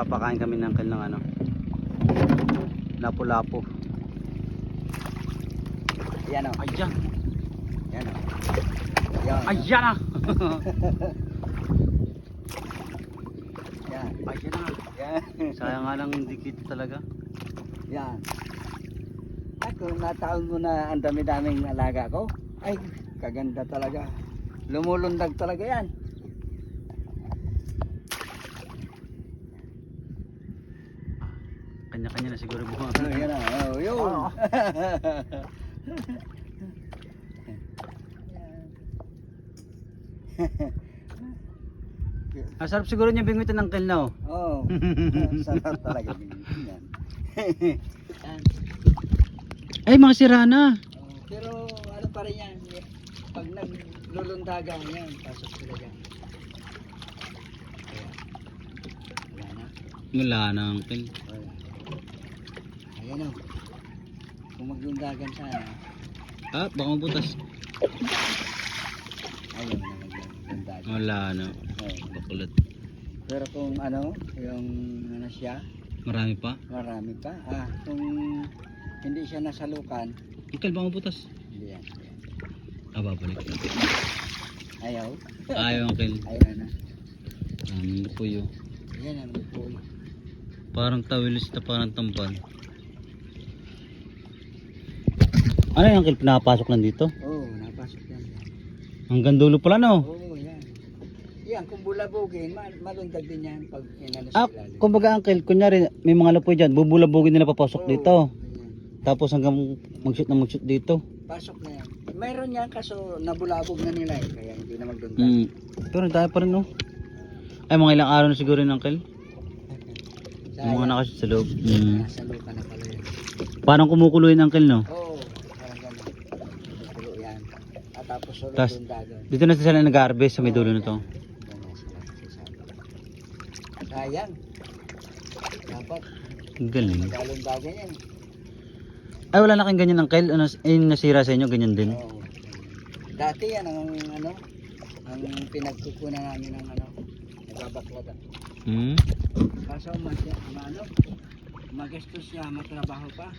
Magpapakain kami ng ng ano. Lapo-lapo. Yan o. Ayan. Yan o. Yan. Ayan ah. Yan. Ayan ah. Yan. Sayang nga lang hindi kita talaga. Yan. At kung nataon mo na ang dami-daming alaga ko, ay kaganda talaga. Lumulundag talaga yan. Kanya-kanya na siguro buha. Oh, yan na. Oh, yun. Oo. Ang sarap siguro niya bingwitan ng uncle na oh. Oh, sarap talaga binigyan yan. Ay mga sirana. Oh, pero ano pa rin yan, pag naglulundagan yan, pasok. Ayan. Wala na. Wala na uncle. Wala. Ayan o. Kung maglundagan sana, Ah, baka mabutas. ayaw na maglundagan. Wala na. Oh. Bakulat. Pero kung ano, yung ano siya, Marami pa. marami pa. Ah, kung hindi siya nasalukan, Uncle, baka mabutas. hindi yan. Ah, babalik. Ayaw. Ayaw uncle. Ayaw na. Ang puyo. Yan ang po. Parang tawilis na parang tampan. Ano yung uncle pinapasok lang dito? Oo, oh, napasok yan. Hanggang dulo pala no? Oo, yan. Yan, kung bulabugin, ma malundag din yan pag inano Ah, ilalim. kumbaga uncle, kunyari may mga lapoy dyan, bubulabugin nila papasok Oo, dito. ganyan. Tapos hanggang mag-shoot na mag-shoot dito. Pasok na yan. Mayroon yan kaso nabulabog na nila eh, kaya hindi na magdundag. Hmm. Pero dahil pa rin no? Ay, mga ilang araw na siguro yun uncle. Yung mga nakashoot sa loob. Hmm. Nasa lupa na pala yan. Parang kumukulo yun uncle no? Oo, parang ganun. Tulo yan. At tapos ulit Tas- dundagan. Dito na sila nag-harvest sa may dulo na to. Sayang. Dapat Ang Galing. magalundagan yan. Ay, wala na kayong ganyan uncle. Ano, eh, nasira sa inyo, ganyan din. Oo. Dati yan ang ano, ang pinagkukunan namin ng ano, nagbabaklaga. Hmm? Kaso mas, ano, magastos siya, matrabaho pa.